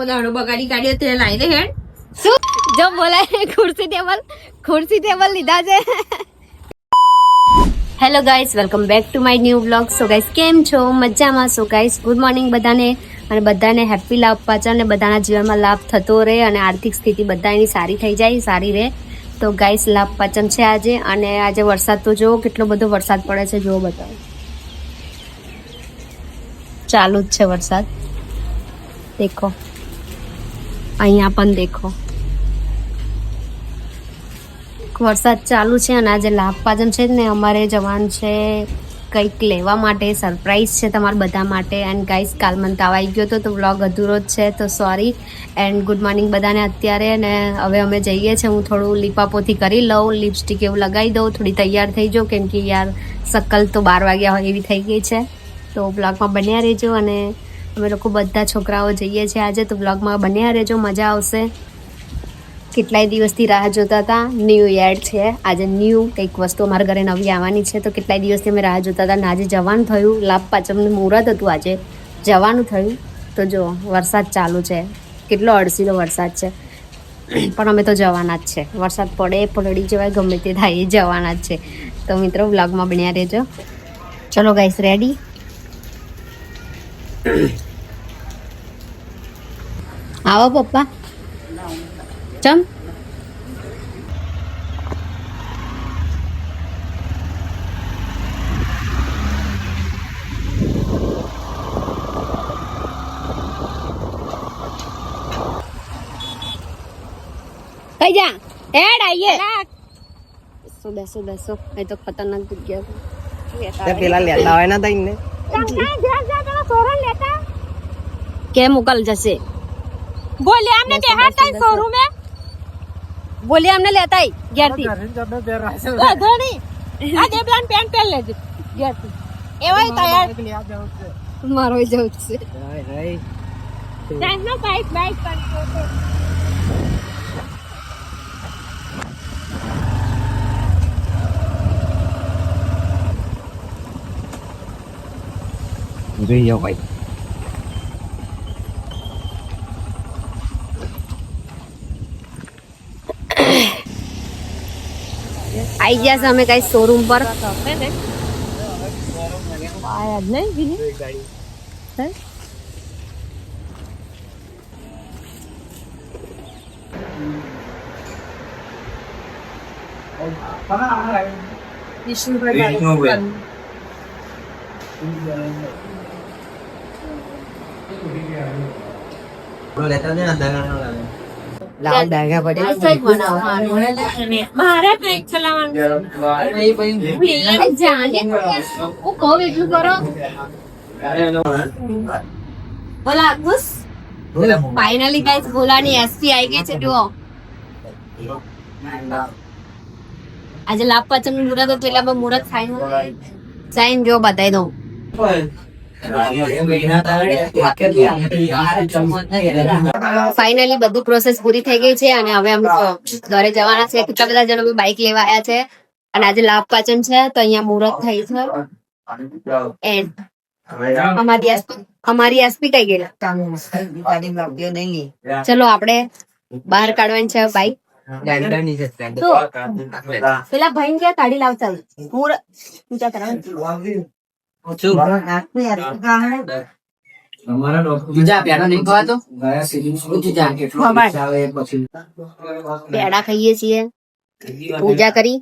આખો દાડો બગાડી કાઢ્યો તે લાઈ દે હેડ. શું? જો બોલાય ખુરશી ટેબલ ખુરશી ટેબલ લીધા છે. Hello guys welcome back to my new blog so guys કેમ છો? મજામાં? સો ગાઈસ ગુડ મોર્નિંગ બધાને. અને બધાને હેપી લાભ પાચન અને બધાના જીવનમાં લાભ થતો રહે અને આર્થિક સ્થિતિ બધાની સારી થઈ જાય, સારી રહે. તો ગાઈસ લાભ પાચન છે આજે. અને આજે વરસાદ તો જુઓ કેટલો બધો વરસાદ પડે છે જુઓ બતાવો. ચાલુ જ છે વરસાદ. દેખો. અહીંયા પણ દેખો. વરસાદ ચાલુ છે અને આજે લાભપાજન છે ને, અમારે જવાનું છે, કંઈક લેવા માટે સરપ્રાઈઝ છે તમારા બધા માટે. એન્ડ ગાઈસ કાલ મને તાવ આવી ગયો હતો તો વ્લોગ અધૂરો જ છે, તો સોરી એન્ડ ગુડ મોર્નિંગ બધાને અત્યારે અને હવે અમે જઈએ છીએ, હું થોડું લીપાપોથી કરી લઉં લિપસ્ટિક એવું લગાવી દઉં, થોડી તૈયાર થઈ જાઉં, કેમ કે યાર, સકલ તો બાર વાગ્યા હોય એવી થઈ ગઈ છે. તો બ્લોગમાં બન્યા રહેજો અને અમે લોકો બધા છોકરાઓ જઈએ છીએ આજે તો બ્લોગમાં બન્યા રહેજો, મજા આવશે. કેટલાય દિવસથી રાહ જોતા હતા ન્યૂ યર છે. આજે ન્યૂ કંઈક વસ્તુ અમારા ઘરે નવી આવવાની છે, તો કેટલાય દિવસથી અમે રાહ જોતા હતા. ને આજે જવાનું થયું, લાભ પાચમનું મુહૂર્ત હતું આજે. જવાનું થયું. તો જો, વરસાદ ચાલુ છે. કેટલો અડસીલો વરસાદ છે. પણ અમે તો જવાના જ છે. વરસાદ પડે, પલળી જવાય, ગમે તે થાય એ જવાના જ છે. તો મિત્રો વ્લોગમાં બન્યા રહેજો. ચલો ગાઈસ રેડી આવો પપ્પા. ચમ. કઈ જા. એડ આઈએ. બેસો બેસો બેસો. એ તો ખતરનાક જગ્યા. પેલા લેતા હોય ના તઈને કે મોકલ જશે? બોલે આમને તે બેસો. શોરૂમ હે બોલી અમને લેતા આઈ ઘેરથી વાંધો નહીં આ દેવલાન પેન્ટ પહેર લેજે. ઘેરથી. એવાય તૈયાર. મારો જવું છે. નો બાઈક બાઈક કરતો જોઈ જાઓ ભાઈ આઈ ગયા છે અમે કઈ શોરૂમ પર આયા જ નહીં બીજી હે? લેતા ને લાવ ડાઘા પડે મારે કંઈક ચલાવવાનું જાણે હું કહું એટલું કરો બોલા ખુશ ફાઇનલી ગાઈસ બોલાની એસપી આવી ગઈ છે જુઓ આજે લાભ પાચમનું મુહૂર્ત હતું એટલે મુહૂર્ત સાઈન સાઈન જો બતાવી દઉં ફાઇનલી બધું પ્રોસેસ પૂરી થઈ ગઈ છે અને હવે અમે ઘરે જવાના છે. કેટલા બધા જણો બાઇક લેવા આવ્યા છે. અને આજે લાભ પાચન છે, તો અહીંયા મુહૂર્ત થઈ છે. અમારી અમારી એસપી કઈ ગયેલા? ચલો આપણે બહાર કાઢવાની છે બાઈક પેલા ભાઈ ક્યાં કાઢી લાવતા? મુહૂર્ત ઊંચા કરાવવાનું. પેડા ખાઈએ છીએ. પૂજા કરી.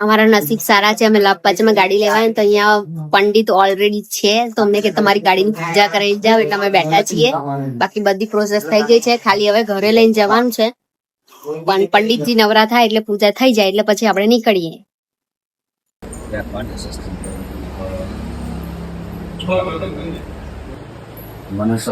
અમારા નસીબ સારા છે અમે લાભ પાચમાં ગાડી લેવા ને તો અહીંયા પંડિત ઓલરેડી છે તો અમને કે તમારી ગાડીની પૂજા કરાવી જાવ એટલે અમે બેઠા છીએ. બાકી બધી પ્રોસેસ થઈ ગઈ છે ખાલી હવે ઘરે લઈને જવાનું છે. પણ પંડિતજી નવરા થાય એટલે પૂજા થઈ જાય એટલે પછી આપણે નીકળીએ. મનસઃ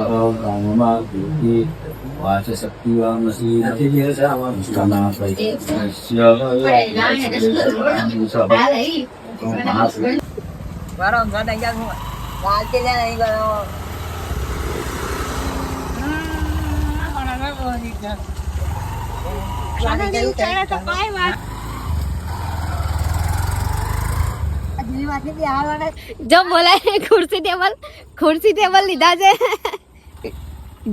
જો બોલાય ખુરશી ટેબલ ખુરશી ટેબલ લીધા છે.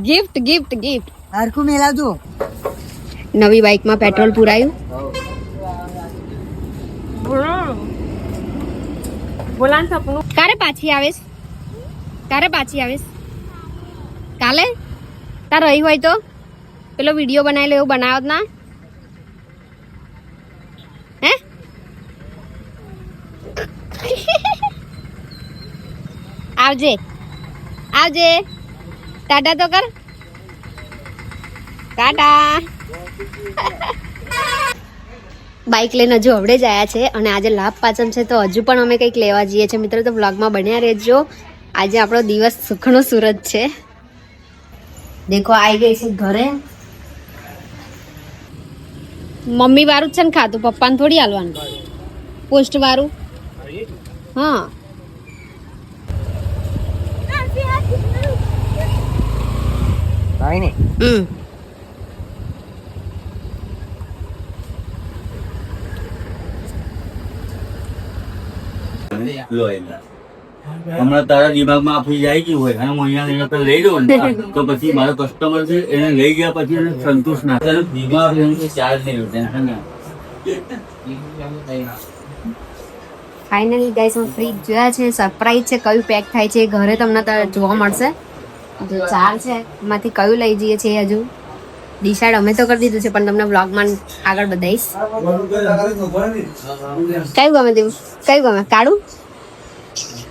ગિફ્ટ ગિફ્ટ ગિફ્ટ હરખું મેલાવજો. નવી બાઇકમાં પેટ્રોલ પુરાયું. બોલાન સપનું. ક્યારે પાછી આવીશ? ક્યારે પાછી આવીશ? કાલે? તાર રહી હોય તો? પેલો વીડિયો બનાવેલો એવું બનાવો જ ના? હે? આવજે. આવજે. ટાટા તો કર. ટાટા. બાઇક લઈને હજુ હવડે જ આવ્યા છે અને આજે લાભ પાચમ છે તો હજુ પણ અમે કંઈક લેવા જઈએ છીએ. મિત્રો, તો બ્લોગમાં બન્યા રહેજો. આજે આપણો દિવસ સુખનો સુરત છે. દેખો આવી ગઈ છે ઘરે. મમ્મી વાળું જ છે ને ખાતું પપ્પાને થોડી હાલવાનું પોસ્ટ વાળું હા કાંઈ નહીં હમ લો એલા. હમણાં તારા દિમાગમાં આપી જાય ગયું હોય અને હું અહીંયા લઈને લઈ જાઉં ને તો પછી મારો કસ્ટમર છે એને લઈ ગયા પછી એને સંતોષ ના થાય. દિમાગ એનું ચાર્જ નહીં ટેન્શન ના? ફાઇનલી ગાઈસ હું ફ્રીજ જોયા છે સરપ્રાઈઝ છે કયું પેક થાય છે ઘરે તમને જોવા મળશે. જો ચાર છે એમાંથી કયું લઈ જઈએ છીએ હજુ? ડિસાઈડ અમે તો કરી દીધું છે પણ તમને બ્લોગમાં આગળ બતાવીશ. કયું ગમે તેવું? કયું ગમે? કાળું?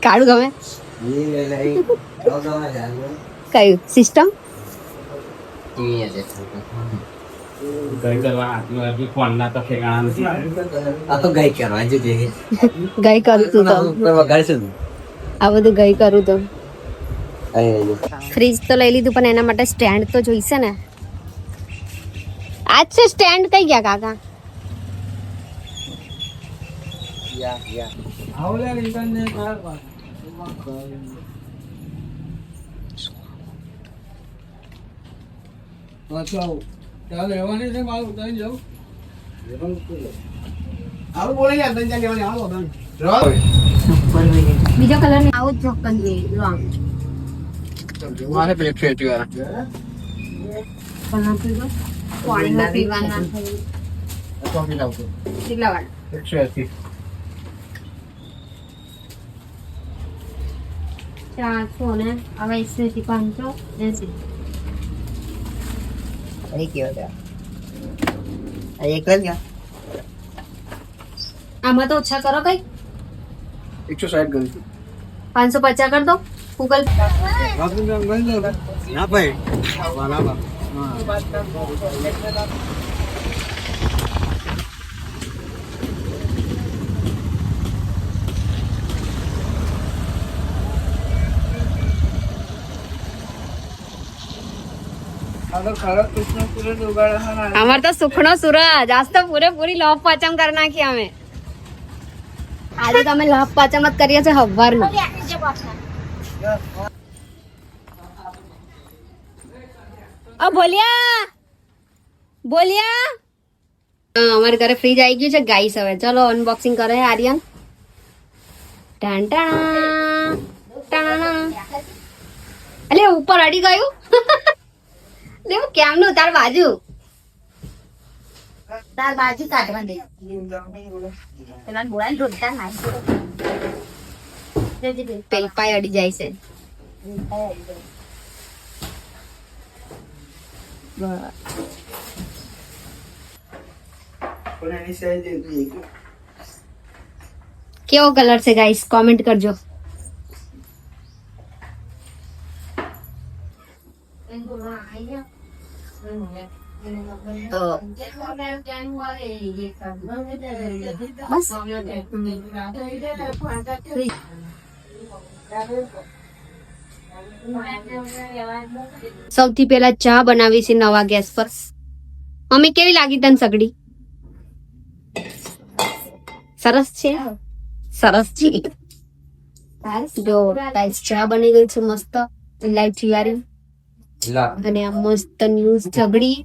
કાળું ગમે કયું? સિસ્ટમ ગઈ કરવા કરું તું. તો આ બધું ગઈ કરું તો. ફ્રીજ તો લઈ લીધું પણ એના માટે સ્ટેન્ડ તો જોઈશે ને. આજ છે સ્ટેન્ડ કઈ ગયા કાકા? બીજો કલર ને આવું જ ચોક્કસ જોઈએ લો આમ. મારે પેલી ફેટી વાળા કલર પીવો પાણીમાં પીવાના કોફી લાવજો કેટલા વાળા એકસો એસી ચારસો ને હવે એસી થી પાંચસો એસી છે આ એક જ આમાં તો ઓછા કરો કઈ એકસો સાઠ ગયું પાંચસો પચાસ કર દો ગૂગલ ના ભાઈ અમાર તો સુખનો સૂરજ. આજ તો પૂરેપૂરી લોફ પાચમ કરી નાખી અમે. આજે તો અમે લોફ પાચમ જ કરીએ છીએ હવારમાં અ બોલ્યા. બોલ્યા. અમારે ઘરે ફ્રીજ આવી ગયું છે ગાઈસ હવે. ચલો અનબોક્સિંગ કરે આર્યન. ટાણ ટાણા, ટાણા. અલે ઉપર અડી ગયું. લે હું કેમનું તાર બાજુ તાર બાજુ કાઢવા દે પેલા બોલાય રોડતા નાખી પેલ પાય અડી જાય છે કેવો કલર છે ગાઈસ કોમેન્ટ કરજો તો સૌથી પહેલા ચા બનાવી છે નવા ગેસ પર. મમ્મી કેવી લાગી તને સગડી? સરસ છે? સરસ છે. જો ચા બની ગઈ છે મસ્ત. ઇલાયચી વાળી અને આ મસ્ત ન્યૂઝ ઝઘડી.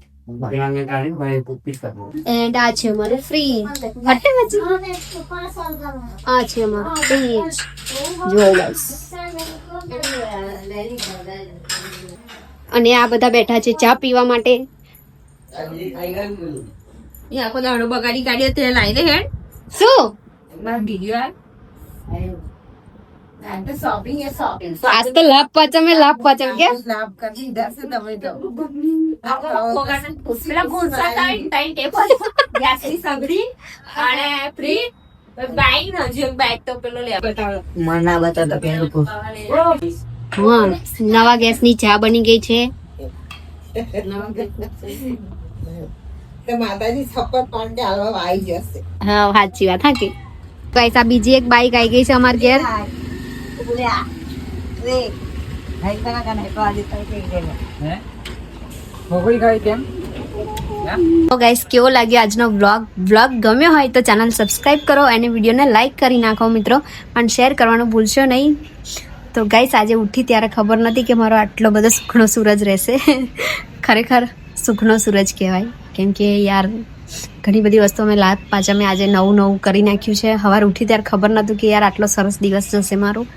એન્ડ આ છે અમારે ફ્રી હટે પછી? આ છે ફ્રીજ જુઓ guys. અને આ બધા બેઠા છે ચા પીવા માટે. આખો દાડો બગાડી કાઢ્યો તે લાવી દે હેડ. શું? લે બતાવો મને ના બતાવતા પેલું પૂછ. હા નવા ગેસની ચા બની ગઈ છે માતાજી છપ્પન આવી જશે હા સાચી વાત હા આ બીજી એક બાઈક આવી ગઈ છે અમાર ઘેર તો ગાઈસ કેવો લાગ્યો આજનો વ્લોગ વ્લોગ ગમ્યો હોય તો ચેનલ સબસ્ક્રાઇબ કરો અને વિડીયોને લાઇક કરી નાખો મિત્રો. અને શેર કરવાનું ભૂલશો નહીં. તો ગાઈસ આજે ઉઠી ત્યારે ખબર નથી કે મારો આટલો બધો સુખનો સૂરજ રહેશે. ખરેખર સુખનો સૂરજ કહેવાય. કેમ કે યાર ઘણી બધી વસ્તુ મેં લાભ પાછા મેં આજે નવું નવું કરી નાખ્યું છે. સવાર ઉઠી ત્યારે ખબર નહોતું કે યાર આટલો સરસ દિવસ જશે મારો.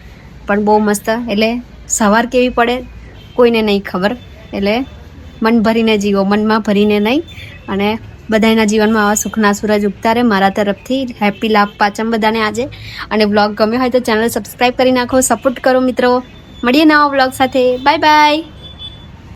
પણ બહુ મસ્ત. એટલે સવાર કેવી પડે? કોઈને નહીં ખબર. એટલે મન ભરીને જીવો, મનમાં ભરીને નહીં. અને બધાના જીવનમાં આવા સુખના સૂરજ ઉગતા રહે મારા તરફથી. હેપી લાભ પાચમ બધાને આજે. અને બ્લોગ ગમ્યો હોય તો ચેનલ સબસ્ક્રાઈબ કરી નાખો. સપોર્ટ કરો મિત્રો. મળીએ નવા બ્લોગ સાથે. Bye bye